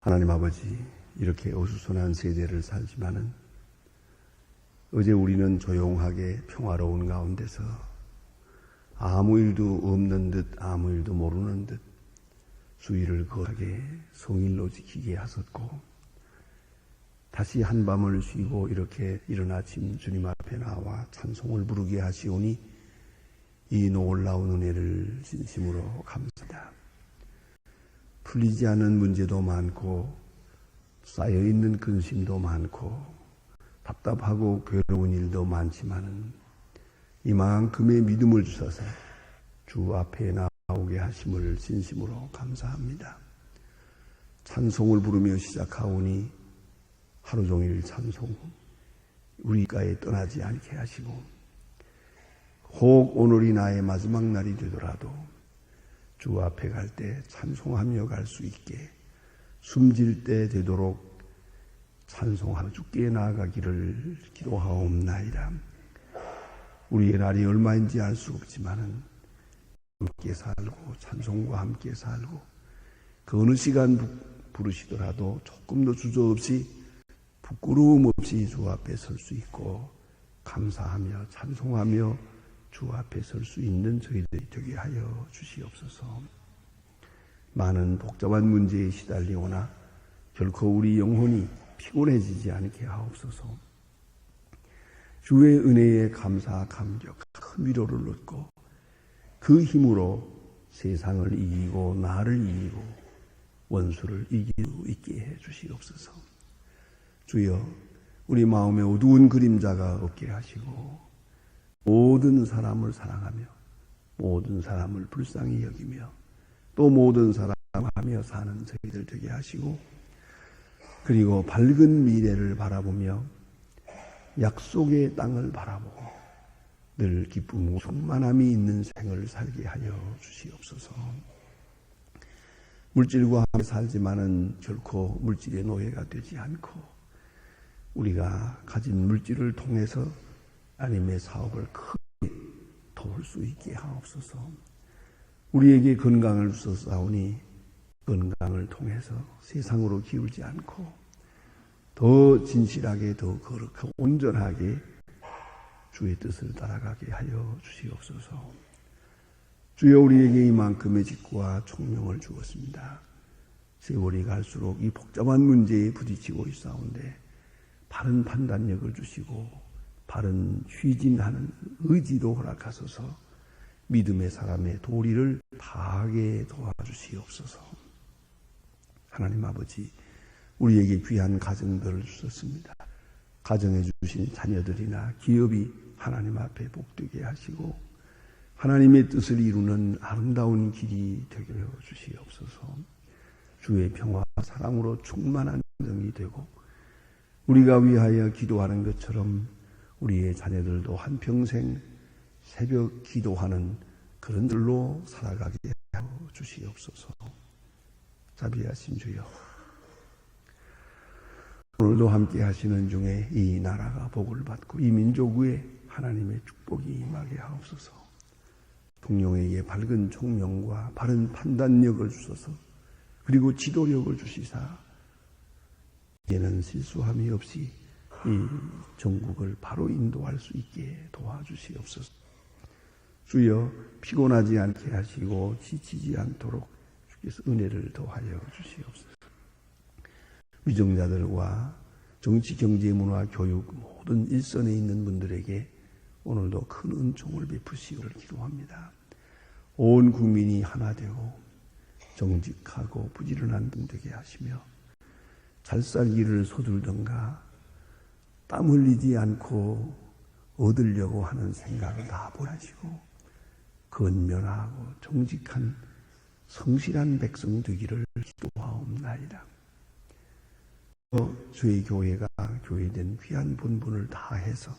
하나님 아버지, 이렇게 어수선한 세대를 살지만은 어제 우리는 조용하게 평화로운 가운데서 아무 일도 없는 듯 아무 일도 모르는 듯 주의를 거하게 성일로 지키게 하셨고 다시 한밤을 쉬고 이렇게 이른 아침 주님 앞에 나와 찬송을 부르게 하시오니 이 놀라운 은혜를 진심으로 감사합니다. 풀리지 않은 문제도 많고 쌓여 있는 근심도 많고 답답하고 괴로운 일도 많지만은 이만큼의 믿음을 주셔서 주 앞에 나오게 하심을 진심으로 감사합니다. 찬송을 부르며 시작하오니 하루 종일 찬송 우리가에 떠나지 않게 하시고 혹 오늘이 나의 마지막 날이 되더라도 주 앞에 갈 때 찬송하며 갈 수 있게 숨질 때 되도록 찬송하며 주께 나아가기를 기도하옵나이다. 우리의 날이 얼마인지 알 수 없지만은 함께 살고 찬송과 함께 살고 그 어느 시간 부르시더라도 조금도 주저없이 부끄러움 없이 주 앞에 설 수 있고 감사하며 찬송하며 주 앞에 설 수 있는 저희들이 되게 하여 주시옵소서. 많은 복잡한 문제에 시달리거나 결코 우리 영혼이 피곤해지지 않게 하옵소서. 주의 은혜에 감사, 감격, 큰 위로를 얻고 그 힘으로 세상을 이기고 나를 이기고 원수를 이길 수 있게 해 주시옵소서. 주여, 우리 마음에 어두운 그림자가 없게 하시고 모든 사람을 사랑하며 모든 사람을 불쌍히 여기며 또 모든 사랑하며 사는 저희들 되게 하시고 그리고 밝은 미래를 바라보며 약속의 땅을 바라보고 늘 기쁨과 충만함이 있는 생을 살게 하여 주시옵소서. 물질과 함께 살지만은 결코 물질의 노예가 되지 않고 우리가 가진 물질을 통해서 하나님의 사업을 크게 도울 수 있게 하옵소서. 우리에게 건강을 주셨사오니 건강을 통해서 세상으로 기울지 않고 더 진실하게 더 거룩하고 온전하게 주의 뜻을 따라가게 하여 주시옵소서. 주여 우리에게 이만큼의 직구와 총명을 주었습니다. 세월이 갈수록 이 복잡한 문제에 부딪히고 있사온데 바른 판단력을 주시고 바른 휘진하는 의지도 허락하소서 믿음의 사람의 도리를 다하게 도와주시옵소서. 하나님 아버지, 우리에게 귀한 가정들을 주셨습니다. 가정해 주신 자녀들이나 기업이 하나님 앞에 복되게 하시고 하나님의 뜻을 이루는 아름다운 길이 되게 해 주시옵소서. 주의 평화와 사랑으로 충만한 정이 되고 우리가 위하여 기도하는 것처럼 우리의 자녀들도 한평생 새벽 기도하는 그런 들로 살아가게 주시옵소서. 자비하신 주여. 오늘도 함께 하시는 중에 이 나라가 복을 받고 이 민족 위에 하나님의 축복이 임하게 하옵소서. 통령에게 밝은 총명과 바른 판단력을 주셔서 그리고 지도력을 주시사 이제는 실수함이 없이 이 전국을 바로 인도할 수 있게 도와주시옵소서. 주여 피곤하지 않게 하시고 지치지 않도록 주께서 은혜를 더하여 주시옵소서. 위정자들과 정치, 경제, 문화, 교육 모든 일선에 있는 분들에게 오늘도 큰 은총을 베푸시기를 기도합니다. 온 국민이 하나 되고 정직하고 부지런한 분 되게 하시며 잘 살기를 서둘던가 땀 흘리지 않고 얻으려고 하는 생각을 다 버리시고 건면하고 정직한 성실한 백성 되기를 기도하옵나이다. 주의 교회가 교회된 귀한 본분을 다해서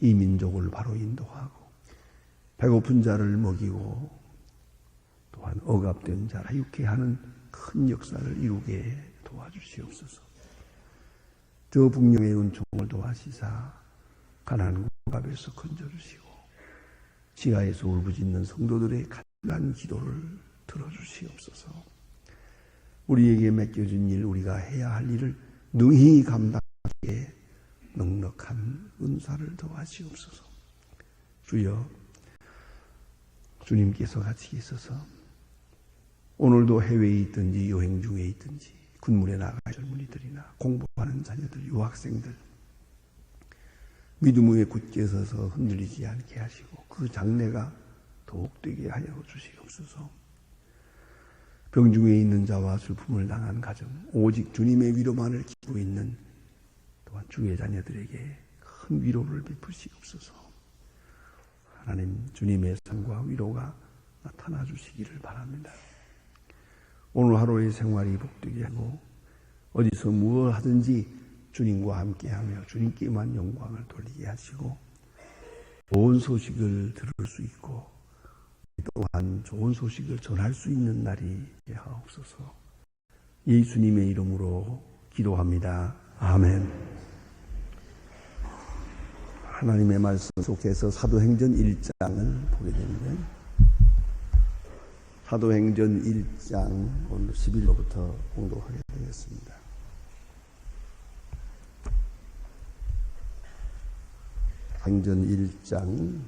이 민족을 바로 인도하고 배고픈 자를 먹이고 또한 억압된 자를 유쾌 하는 큰 역사를 이루게 도와주시옵소서. 저 북녘의 은총을 도와시사 가난한 국밥에서 건져주시고 지하에서 울부짖는 성도들의 간절한 기도를 들어주시옵소서. 우리에게 맡겨진 일, 우리가 해야 할 일을 능히 감당하기에 넉넉한 은사를 더하시옵소서. 주여, 주님께서 같이 계셔서 오늘도 해외에 있든지 여행 중에 있든지 군문에 나갈 젊은이들이나 공부하는 자녀들, 유학생들 믿음 위에 굳게 서서 흔들리지 않게 하시고 그 장래가 더욱 되게 하여 주시옵소서. 병중에 있는 자와 슬픔을 당한 가정, 오직 주님의 위로만을 기고 있는 또한 주의 자녀들에게 큰 위로를 베푸시옵소서. 하나님 주님의 상과 위로가 나타나 주시기를 바랍니다. 오늘 하루의 생활이 복되게 하고 어디서 무엇 하든지 주님과 함께하며 주님께만 영광을 돌리게 하시고 좋은 소식을 들을 수 있고 또한 좋은 소식을 전할 수 있는 날이 하옵소서. 예수님의 이름으로 기도합니다. 아멘. 하나님의 말씀 속에서 사도행전 1장을 보게 되는데 사도행전 1장 오늘 11로부터 공독하게 되겠습니다. 행전 1장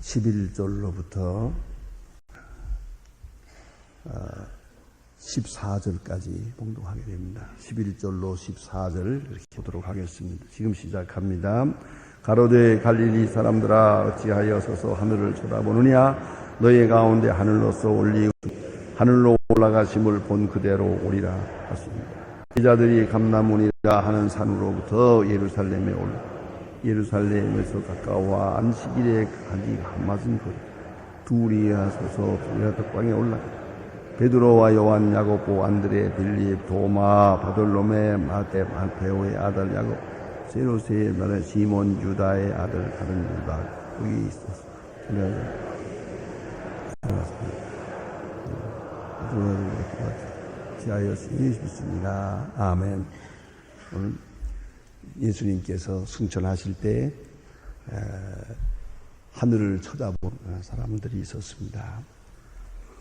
11절로부터 14절까지 봉독하게 됩니다. 11절로 14절 이렇게 보도록 하겠습니다. 지금 시작합니다. 가로되 갈릴리 사람들아 어찌하여 서서 하늘을 쳐다보느냐 너희 가운데 하늘로서 올리 하늘로 올라가심을 본 그대로 오리라 하십니다. 이자들이 감나무니라 하는 산으로부터 예루살렘에 올라 예루살렘에서 가까워 안식일에 가기 한맞은 거리 둘이 하소서 둘이가 덕방에 올라 베드로와 요한 야고보 안드레 빌립 도마 바돌로메 마테 마테오의 아들 야곱 세로세의 나라 시몬 유다의 아들 다른 유다 거기 있었어 지하여 주십니다 아멘 오늘 예수님께서 승천하실 때 하늘을 쳐다본 사람들이 있었습니다.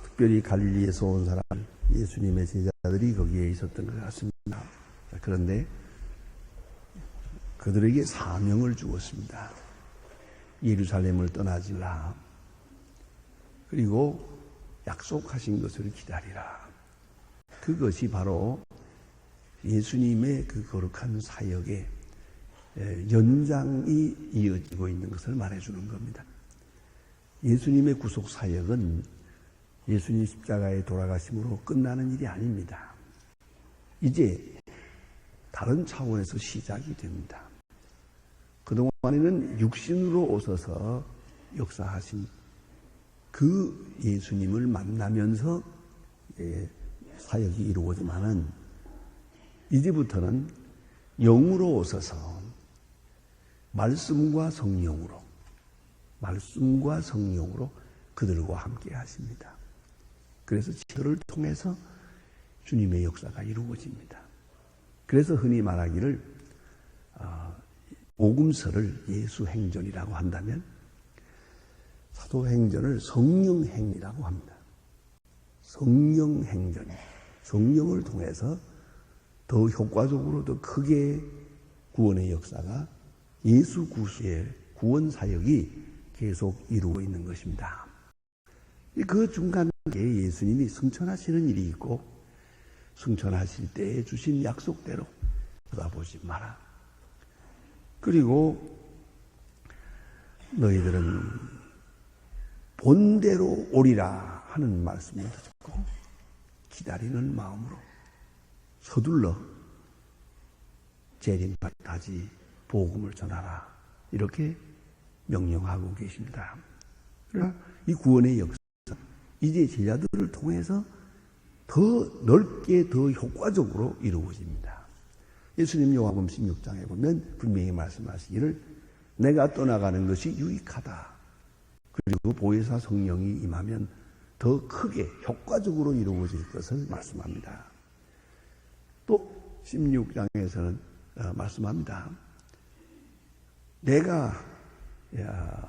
특별히 갈릴리에서 온 사람, 예수님의 제자들이 거기에 있었던 것 같습니다. 그런데 그들에게 사명을 주었습니다. 예루살렘을 떠나지 마. 그리고 약속하신 것을 기다리라. 그것이 바로 예수님의 그 거룩한 사역의 연장이 이어지고 있는 것을 말해주는 겁니다. 예수님의 구속 사역은 예수님 십자가에 돌아가심으로 끝나는 일이 아닙니다. 이제 다른 차원에서 시작이 됩니다. 그동안에는 육신으로 오셔서 역사하신 그 예수님을 만나면서 사역이 이루어지만은 이제부터는 영으로 오셔서 말씀과 성령으로 말씀과 성령으로 그들과 함께 하십니다. 그래서 저를 통해서 주님의 역사가 이루어집니다. 그래서 흔히 말하기를 오금서를 예수 행전이라고 한다면 사도 행전을 성령 행이라고 합니다. 성령 행전, 성령을 통해서 더 효과적으로 더 크게 구원의 역사가 예수 구수의 구원 사역이 계속 이루고 있는 것입니다. 그 중간에 예수님이 승천하시는 일이 있고 승천하실 때 주신 약속대로 쳐다보지 마라. 그리고 너희들은 본대로 오리라 하는 말씀을 듣고 기다리는 마음으로 서둘러 재림받다지 복음을 전하라. 이렇게 명령하고 계십니다. 그러나 이 구원의 역사, 이제 제자들을 통해서 더 넓게 더 효과적으로 이루어집니다. 예수님 요한복음 16장에 보면 분명히 말씀하시기를 내가 떠나가는 것이 유익하다. 그리고 보혜사 성령이 임하면 더 크게 효과적으로 이루어질 것을 말씀합니다. 또 16장에서는 어, 말씀합니다. 내가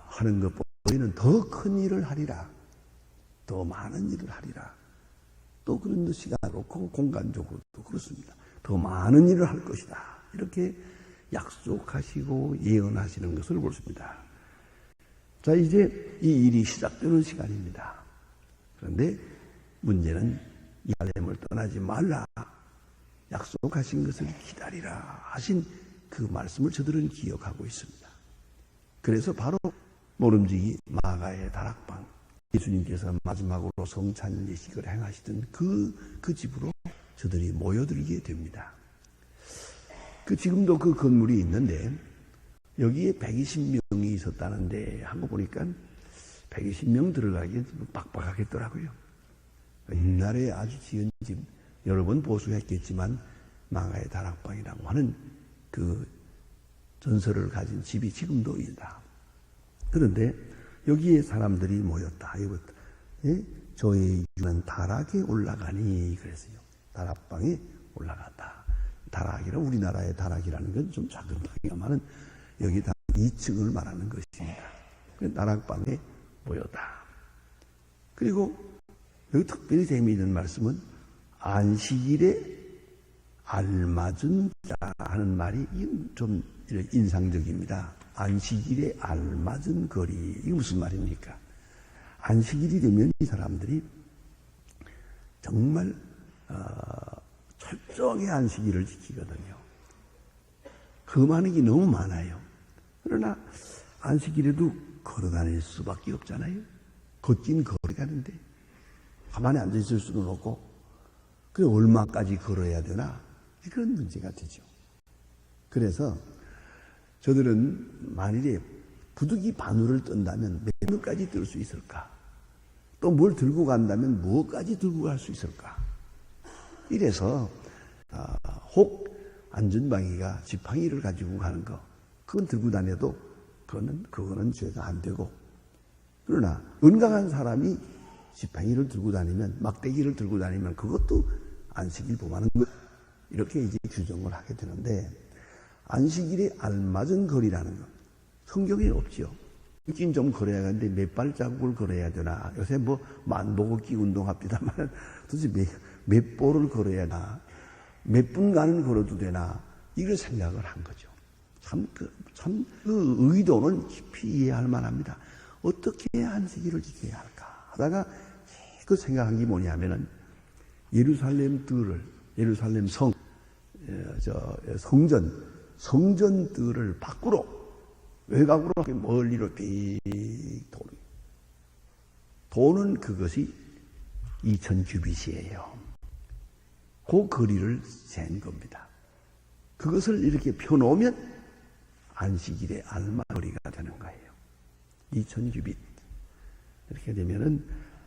하는 것보다는 더 큰 일을 하리라. 더 많은 일을 하리라. 또 그런 시간으로 그 공간적으로도 그렇습니다. 더 많은 일을 할 것이다. 이렇게 약속하시고 예언하시는 것을 보습니다. 자, 이제 이 일이 시작되는 시간입니다. 그런데 문제는 이알렘을 떠나지 말라. 약속하신 것을 기다리라 하신 그 말씀을 저들은 기억하고 있습니다. 그래서 바로 모름지기 마가의 다락방 예수님께서 마지막으로 성찬 예식을 행하시던 그, 그 집으로 저들이 모여들게 됩니다. 그 지금도 그 건물이 있는데 여기에 120명이 있었다는데 한 거 보니까 120명 들어가기 빡빡하겠더라고요. 옛날에 아주 지은 집 여러 번 보수했겠지만 망가의 다락방이라고 하는 그 전설을 가진 집이 지금도 있다. 그런데 여기에 사람들이 모였다. 예? 저의 유는 다락에 올라가니 그랬어요. 다락방에 올라갔다. 다락이라 우리나라의 다락이라는 건 좀 작은 방이야만은 여기 다 2층을 말하는 것입니다. 그 다락방에 모였다. 그리고 여기 특별히 재미있는 말씀은 안식일에 알맞은 자 하는 말이 좀 인상적입니다. 안식일에 알맞은 거리. 이게 무슨 말입니까? 안식일이 되면 이 사람들이 정말 어, 철저하게 안식일을 지키거든요. 험하는 게 너무 많아요. 그러나 안식일에도 걸어 다닐 수밖에 없잖아요. 걷긴 걸어 가는데 가만히 앉아 있을 수는 없고 그 얼마까지 걸어야 되나 그런 문제가 되죠. 그래서 저들은 만일에 부득이 바늘을 뜬다면 몇 명까지 뜰 수 있을까? 또 뭘 들고 간다면 무엇까지 들고 갈 수 있을까? 이래서 아, 혹 안전방위가 지팡이를 가지고 가는 거 그건 들고 다녀도 그거는 그거는 죄가 안 되고. 그러나 은강한 사람이 지팡이를 들고 다니면 막대기를 들고 다니면 그것도 안식일 범하는 것 이렇게 이제 규정을 하게 되는데 안식일에 알맞은 거리라는 것 성경에 없지요. 있긴 좀 걸어야 하는데 몇 발자국을 걸어야 되나. 요새 뭐 만보걷기 운동합니다만 도대체 몇, 몇 볼을 걸어야 하나. 몇 분간은 걸어도 되나. 이걸 생각을 한 거죠. 참, 그, 참, 그 의도는 깊이 이해할 만합니다. 어떻게 안식일을 지켜야 할까 하다가 그 생각한 게 뭐냐면은 예루살렘 뜰을, 예루살렘 성, 저, 성전, 성전 뜰을 밖으로, 외곽으로 멀리로 빅 도는. 도는 그것이 2000 규빗이에요. 그 거리를 센 겁니다. 그것을 이렇게 펴놓으면 안식일에 알마 거리가 되는 거예요. 2000 규빗. 이렇게 되면은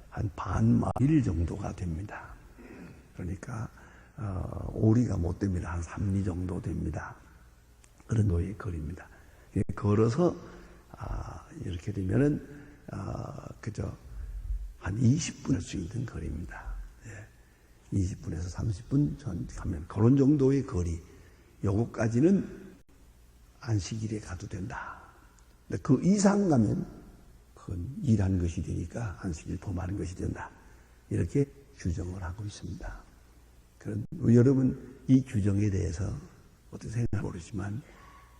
한 반마일 정도가 됩니다. 그러니까 어, 오리가 못 됩니다. 한 3리 정도 됩니다. 그런 노예 거리입니다. 걸어서 아, 이렇게 되면은 아, 그저 한 20분 할 수 있는 거리입니다. 예. 20분에서 30분 전 가면 그런 정도의 거리. 요거까지는 안식일에 가도 된다. 근데 그 이상 가면 그건 일한 것이 되니까 안식일 범하는 것이 된다. 이렇게 규정을 하고 있습니다. 그런 여러분 이 규정에 대해서 어떻게 생각할지 모르지만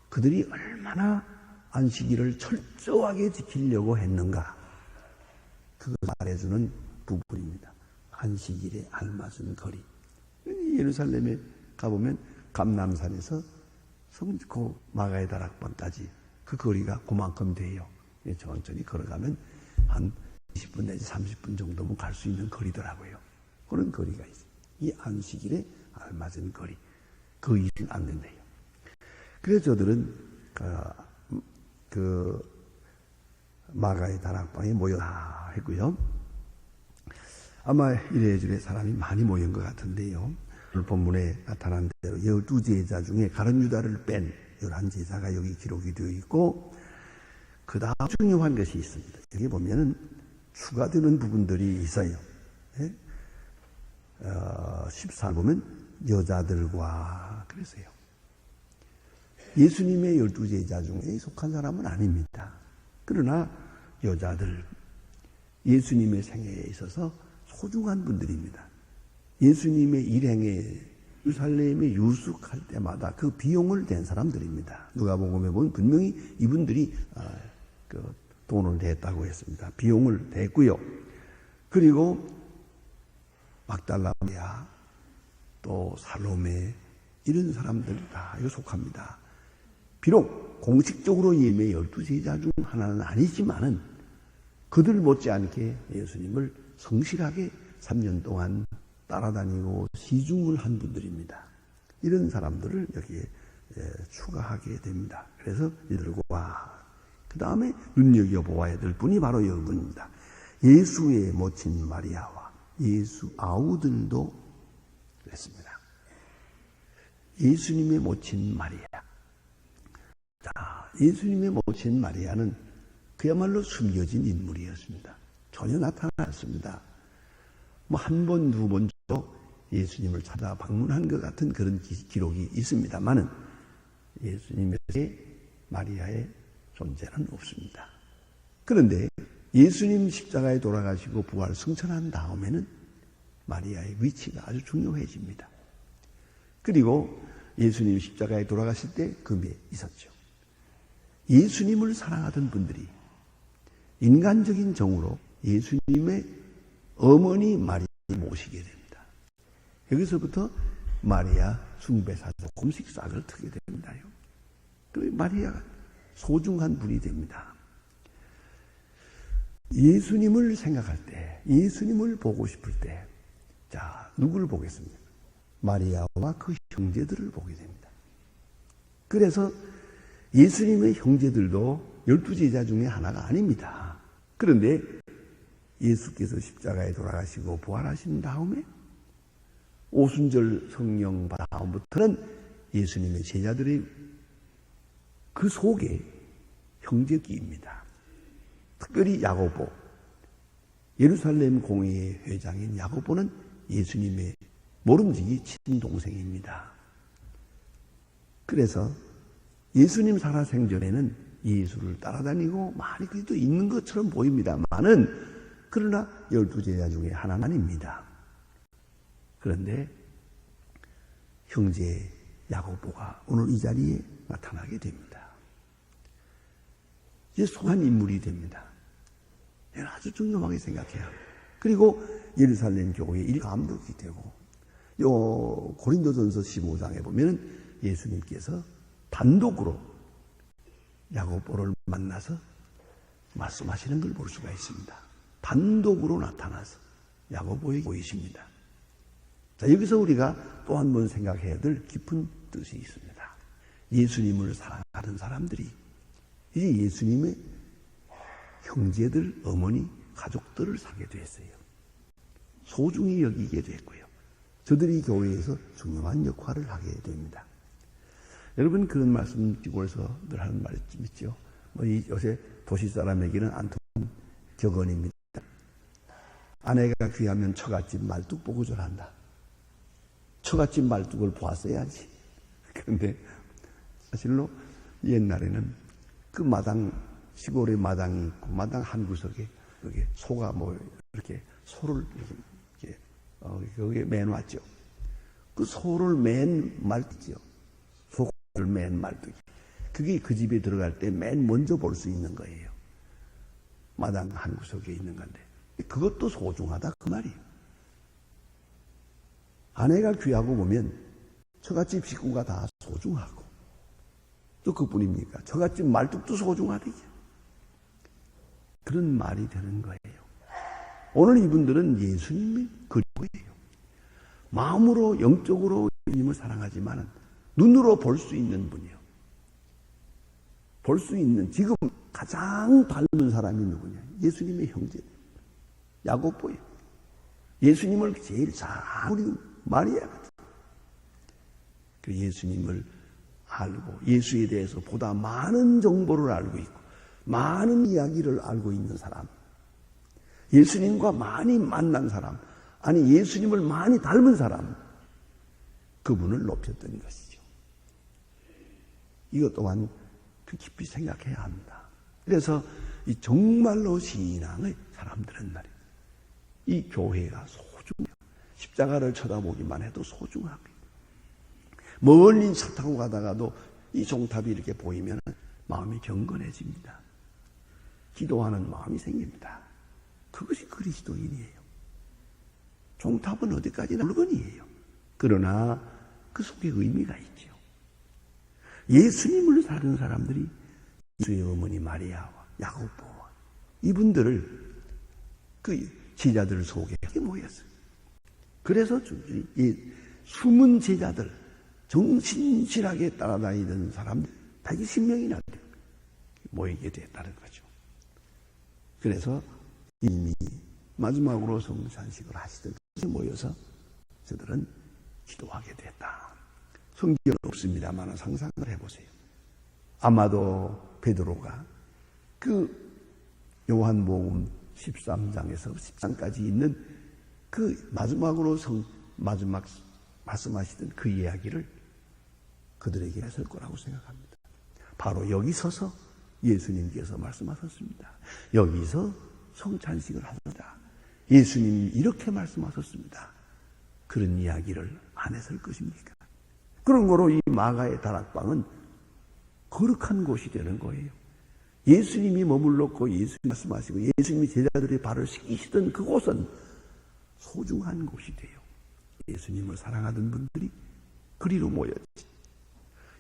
그들이 얼마나 안식일을 철저하게 지키려고 했는가 그걸 말해주는 부분입니다. 안식일에 알맞은 거리. 예루살렘에 가보면 감남산에서 성고 마가의 다락방까지 그 거리가 그만큼 돼요. 천천히 걸어가면 한 20분 내지 30분 정도면 갈 수 있는 거리더라고요. 그런 거리가 있어요. 이 안식일에 알맞은 거리. 그 이상 안 된대요. 그래서 저들은 그, 그 마가의 다락방에 모여라 했고요. 아마 이래저래 사람이 많이 모인 것 같은데요. 오늘 본문에 나타난 대로 열두 제자 중에 가른 유다를 뺀 열한 제자가 여기 기록이 되어 있고 그 다음 중요한 것이 있습니다. 여기 보면은 추가되는 부분들이 있어요. 네? 어, 14 보면 여자들과 그랬어요. 예수님의 열두 제자 중에 속한 사람은 아닙니다. 그러나 여자들, 예수님의 생애에 있어서 소중한 분들입니다. 예수님의 일행에 예루살렘에 유숙할 때마다 그 비용을 댄 사람들입니다. 누가복음에 보면 분명히 이분들이 아, 그 돈을 냈다고 했습니다. 비용을 댔고요. 그리고 막달라야 또 살로메 이런 사람들 다 이거 속합니다. 비록 공식적으로 예매 열두 제자 중 하나는 아니지만은 그들 못지않게 예수님을 성실하게 3년 동안 따라다니고 시중을 한 분들입니다. 이런 사람들을 여기에 예, 추가하게 됩니다. 그래서 이들과 그 다음에 눈여겨보아야 될 분이 바로 여러분입니다. 예수의 모친 마리아와 예수 아우들도 그랬습니다. 예수님의 모친 마리아. 자, 예수님의 모친 마리아는 그야말로 숨겨진 인물이었습니다. 전혀 나타났습니다. 뭐 한 번, 두 번 정도 예수님을 찾아 방문한 것 같은 그런 기 록이 있습니다만은 예수님의 마리아의 존재는 없습니다. 그런데 예수님 십자가에 돌아가시고 부활 승천한 다음에는 마리아의 위치가 아주 중요해집니다. 그리고 예수님 십자가에 돌아가실 때 금에 있었죠. 예수님을 사랑하던 분들이 인간적인 정으로 예수님의 어머니 마리아 모시게 됩니다. 여기서부터 마리아 숭배사도 공식 싹을 트게 됩니다요. 그 마리아가 소중한 분이 됩니다. 예수님을 생각할 때, 예수님을 보고 싶을 때, 자, 누구를 보겠습니까? 마리아와 그 형제들을 보게 됩니다. 그래서 예수님의 형제들도 열두 제자 중에 하나가 아닙니다. 그런데 예수께서 십자가에 돌아가시고 부활하신 다음에 오순절 성령 다음부터는 예수님의 제자들의 그 속에 형제기입니다. 특별히 야고보, 예루살렘 공회의 회장인 야고보는 예수님의 모름지기 친동생입니다. 그래서 예수님 살아생전에는 예수를 따라다니고 많이 그래도 있는 것처럼 보입니다만은 그러나 열두 제자 중에 하나는 아닙니다. 그런데 형제 야고보가 오늘 이 자리에 나타나게 됩니다. 이제 소한 인물이 됩니다. 내가 아주 중요하게 생각해요. 그리고 예루살렘 교회의 일감독이 되고 요 고린도전서 15장에 보면은 예수님께서 단독으로 야고보를 만나서 말씀하시는 걸 볼 수가 있습니다. 단독으로 나타나서 야고보에게 보이십니다. 자, 여기서 우리가 또 한 번 생각해야 될 깊은 뜻이 있습니다. 예수님을 사랑하는 사람들이 이제 예수님의 형제들, 어머니, 가족들을 사게 됐어요. 소중히 여기게 됐고요. 저들이 교회에서 중요한 역할을 하게 됩니다. 여러분 그런 말씀 기고에서 늘 하는 말씀 있죠. 뭐 이 요새 도시 사람에게는 안 통한 격언입니다. 아내가 귀하면 처갓집 말뚝 보고 절한다. 처갓집 말뚝을 보았어야지. 그런데 사실로 옛날에는 그 마당 시골에 마당이 있고 마당 한 구석에 거기에 소가 뭐 이렇게 소를 이렇게 어, 거기에 매놨죠. 그 소를 맨 말뚝이요. 소를 맨 말뚝이. 그게 그 집에 들어갈 때 맨 먼저 볼 수 있는 거예요. 마당 한 구석에 있는 건데. 그것도 소중하다 그 말이에요. 아내가 귀하고 보면 처갓집 식구가 다 소중하고 또 그뿐입니까? 처갓집 말뚝도 소중하대요. 그런 말이 되는 거예요. 오늘 이분들은 예수님의 그리고예요. 마음으로 영적으로 예수님을 사랑하지만 눈으로 볼 수 있는 분이요. 볼 수 있는 지금 가장 닮은 사람이 누구냐? 예수님의 형제. 야고보예요. 예수님을 제일 잘 아는 마리아 같은. 그 예수님을 알고 예수에 대해서 보다 많은 정보를 알고 있고 많은 이야기를 알고 있는 사람. 예수님과 많이 만난 사람. 아니 예수님을 많이 닮은 사람. 그분을 높였던 것이죠. 이것 또한 그 깊이 생각해야 합니다. 그래서 이 정말로 신앙의 사람들은 말이에요. 이 교회가 소중해요. 십자가를 쳐다보기만 해도 소중합니다. 멀리 차 타고 가다가도 이 종탑이 이렇게 보이면 마음이 경건해집니다. 기도하는 마음이 생깁니다. 그것이 그리스도인이에요. 종탑은 어디까지나 물건이에요. 그러나 그 속에 의미가 있죠. 예수님을 사는 사람들이 예수의 어머니 마리아와 야고보와 이분들을 그 제자들 속에 모였어요. 그래서 이 숨은 제자들, 정신실하게 따라다니던 사람들 120명이나 모이게 됐다는 거죠. 그래서 이미 마지막으로 성찬식을 하시던 모여서 저들은 기도하게 됐다. 성경은 없습니다만 상상을 해보세요. 아마도 베드로가 그 요한복음 13장에서 10장까지 있는 그 마지막으로 성, 마지막 말씀하시던 그 이야기를 그들에게 했을 거라고 생각합니다. 바로 여기 서서 예수님께서 말씀하셨습니다. 여기서 성찬식을 하셨다. 예수님이 이렇게 말씀하셨습니다. 그런 이야기를 안 했을 것입니까? 그런 거로 이 마가의 다락방은 거룩한 곳이 되는 거예요. 예수님이 머물렀고 예수님 말씀하시고 예수님이 제자들의 발을 씻기시던 그곳은 소중한 곳이 돼요. 예수님을 사랑하던 분들이 그리로 모였지.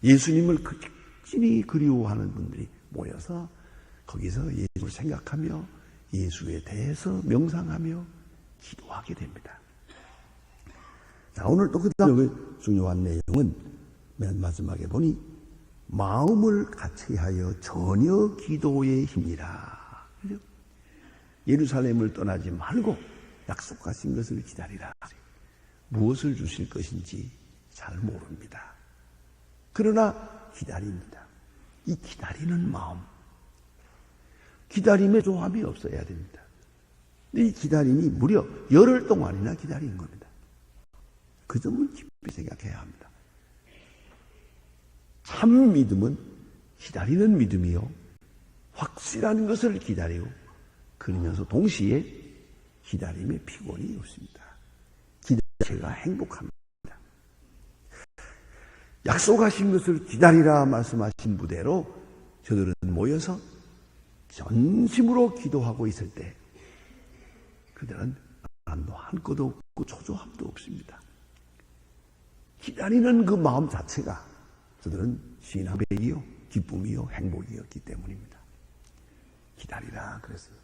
예수님을 극진히 그리워하는 분들이 모여서 거기서 예수를 생각하며 예수에 대해서 명상하며 기도하게 됩니다. 자, 오늘 또그 다음에 중요한 내용은 맨 마지막에 보니 마음을 같이 하여 전혀 기도의 힘이라. 그죠? 예루살렘을 떠나지 말고 약속하신 것을 기다리라. 무엇을 주실 것인지 잘 모릅니다. 그러나 기다립니다. 이 기다리는 마음. 기다림에 조함이 없어야 됩니다. 이 기다림이 무려 열흘 동안이나 기다린 겁니다. 그 점을 깊이 생각해야 합니다. 참 믿음은 기다리는 믿음이요. 확실한 것을 기다리고 그러면서 동시에 기다림에 피곤이 없습니다. 기다리가 행복합니다. 약속하신 것을 기다리라 말씀하신 부대로 저들은 모여서 전심으로 기도하고 있을 때 그들은 안도 한것도 없고 초조함도 없습니다. 기다리는 그 마음 자체가 저들은 신앙백이요 기쁨이요 행복이었기 때문입니다. 기다리라 그랬어요.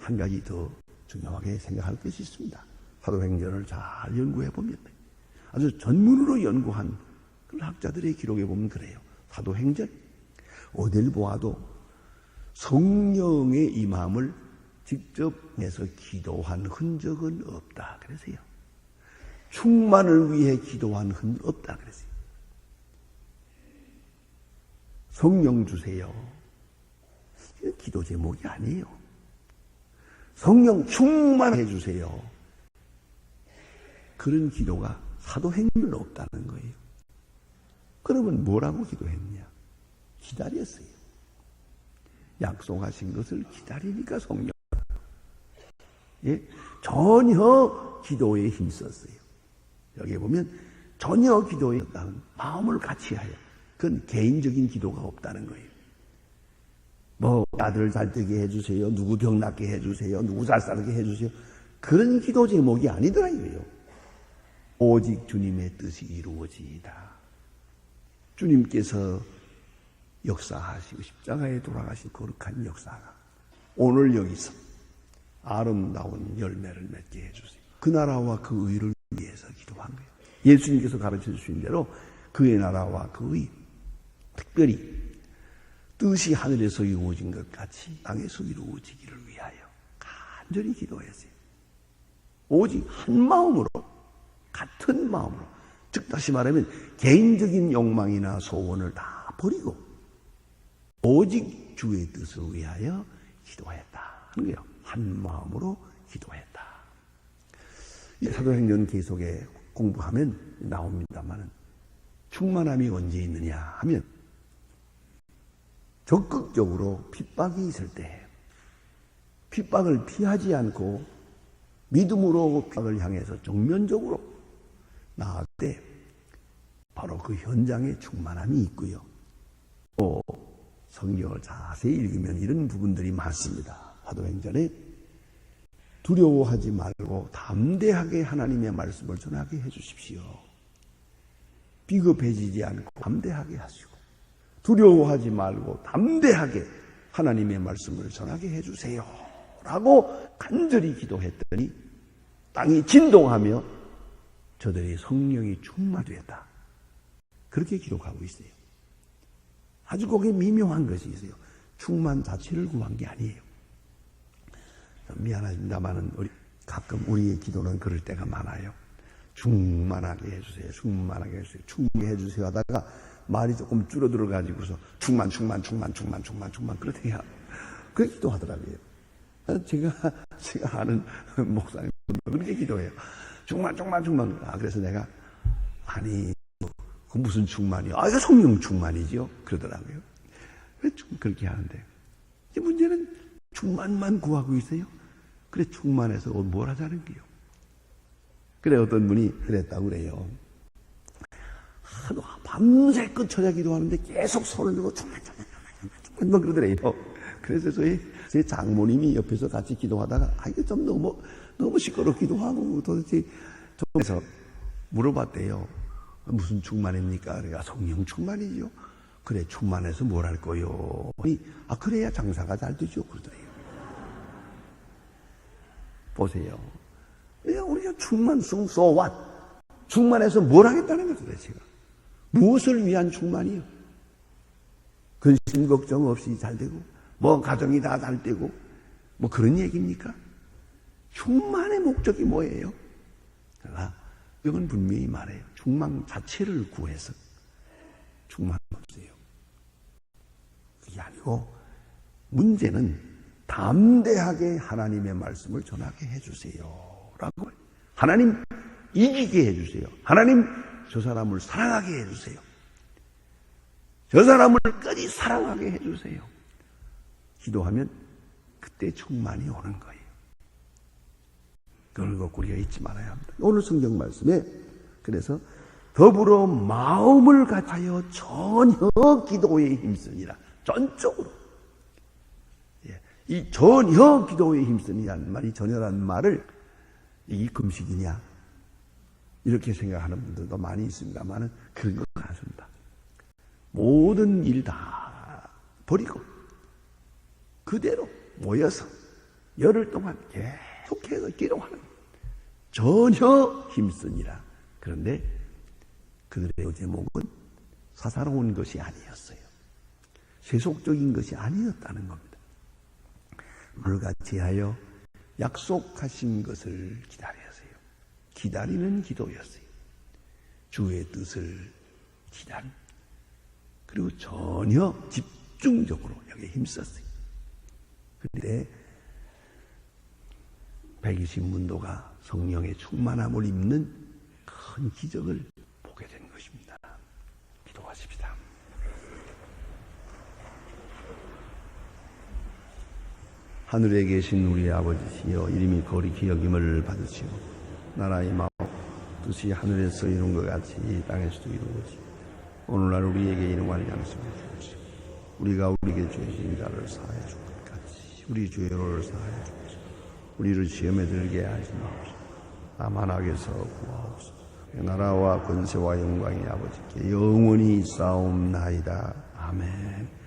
한 가지 더 중요하게 생각할 것이 있습니다. 사도행전을 잘 연구해 보면 아주 전문으로 연구한 그 학자들의 기록에 보면 그래요. 사도행전 어딜 보아도 성령의 임함을 직접 내서 기도한 흔적은 없다 그래서요. 충만을 위해 기도한 흔 없다 그랬어요. 성령 주세요. 기도 제목이 아니에요. 성령 충만해 주세요. 그런 기도가 사도행전 없다는 거예요. 그러면 뭐라고 기도했냐? 기다렸어요. 약속하신 것을 기다리니까 성령. 예? 전혀 기도에 힘썼어요. 여기 보면 전혀 기도에 마음을 같이 하여. 그건 개인적인 기도가 없다는 거예요. 뭐 아들 잘 되게 해주세요. 누구 병 낫게 해주세요. 누구 잘 살게 해주세요. 그런 기도 제목이 아니더라 이거예요. 오직 주님의 뜻이 이루어지이다. 주님께서 역사하시고 십자가에 돌아가신 거룩한 역사가 오늘 여기서 아름다운 열매를 맺게 해주세요. 그 나라와 그 의를 위해서 기도한 거예요. 예수님께서 가르쳐 주신 대로 그의 나라와 그 의, 특별히 뜻이 하늘에서 이루어진 것 같이 땅에서 이루어지기를 위하여 간절히 기도했어요. 오직 한 마음으로, 같은 마음으로. 즉, 다시 말하면 개인적인 욕망이나 소원을 다 버리고 오직 주의 뜻을 위하여 기도했다. 하는 거예요. 한 마음으로 기도했다. 사도행전 계속에 공부하면 나옵니다만은 충만함이 언제 있느냐 하면 적극적으로 핍박이 있을 때 핍박을 피하지 않고 믿음으로 을 향해서 정면적으로 나아갈 때 바로 그 현장에 충만함이 있고요. 또 성경을 자세히 읽으면 이런 부분들이 많습니다. 사도행전에 두려워하지 말고 담대하게 하나님의 말씀을 전하게 해 주십시오. 비겁해지지 않고 담대하게 하시고 두려워하지 말고 담대하게 하나님의 말씀을 전하게 해 주세요. 라고 간절히 기도했더니 땅이 진동하며 저들의 성령이 충만되었다. 그렇게 기록하고 있어요. 아주 거기에 미묘한 것이 있어요. 충만 자체를 구한 게 아니에요. 미안합니다만은 우리 가끔 우리의 기도는 그럴 때가 많아요. 충만하게 해주세요. 충만하게 해주세요. 충만하게 해주세요 하다가 말이 조금 줄어들어 가지고서 충만, 충만, 충만, 충만, 충만, 충만 그렇게 그 기도하더라고요. 제가 제가 아는 목사님 그렇게 기도해요. 충만, 충만, 충만. 아 그래서 내가 아니 그 무슨 충만이요? 아 이거 성령 충만이죠. 그러더라고요. 그렇게 하는데 이 문제는 충만만 구하고 있어요. 그래 충만해서 뭘 하자는 게요. 그래 어떤 분이 그랬다고 그래요. 하도 밤새 끝쳐자 기도하는데 계속 손을 들고 충만 충만 충만 충만 그러더래요. 그래서 저희 제 장모님이 옆에서 같이 기도하다가 아 이게 좀 너무 너무 시끄럽 기도 하고 도대체 좀해서 물어봤대요. 무슨 충만입니까? 그러니까 성령 충만이죠. 그래 충만해서 뭘 할 거요? 아 그래야 장사가 잘 되죠. 그러더래요. 보세요. 우리가 충만, 충, what? 충만해서 뭘 하겠다는 거죠, 도대체가. 무엇을 위한 충만이요? 근심 걱정 없이 잘 되고, 뭐 가정이 다 잘 되고, 뭐 그런 얘기입니까? 충만의 목적이 뭐예요? 그러나 이건 분명히 말해요. 충만 자체를 구해서 충만 없어요. 그게 아니고 문제는 담대하게 하나님의 말씀을 전하게 해주세요. 라고 하나님 이기게 해주세요. 하나님 저 사람을 사랑하게 해주세요. 저 사람을 끝이 사랑하게 해주세요. 기도하면 그때 충만이 오는 거예요. 꼭 우리가 잊지 말아야 합니다. 오늘 성경 말씀에 그래서 더불어 마음을 같하여 전혀 기도에 힘쓰니라. 전적으로. 예, 이 전혀 기도에 힘쓰니라는 말 이 전혀라는 말을 이 금식이냐? 이렇게 생각하는 분들도 많이 있습니다만은 그런 것 같습니다. 모든 일 다 버리고 그대로 모여서 열흘 동안 계속해서 기도하는 전혀 힘쓰니라. 그런데 그들의 제목은 사사로운 것이 아니었어요. 세속적인 것이 아니었다는 겁니다. 물같이 하여 약속하신 것을 기다렸어요. 기다리는 기도였어요. 주의 뜻을 기다린. 그리고 전혀 집중적으로 여기에 힘썼어요. 그런데 120문도가 성령의 충만함을 입는 큰 기적을 보게 된 것입니다. 기도하십시다. 하늘에 계신 우리 아버지시여 이름이 거룩히 여김을 받으시오 나라의 마음 뜻이 하늘에서 이룬 것 같이 이 땅에서도 이루어지. 오늘날 우리에게 이름을 양식을 주옵시오 우리가 우리에게 죄진 자를 사하여 줄것 같이 우리 죄를 사하여 주옵시오 우리를 시험에 들게 하지 마옵소서. 다만 악에서 구하옵소서. 나라와 권세와 영광이 아버지께 영원히 싸움나이다. 아멘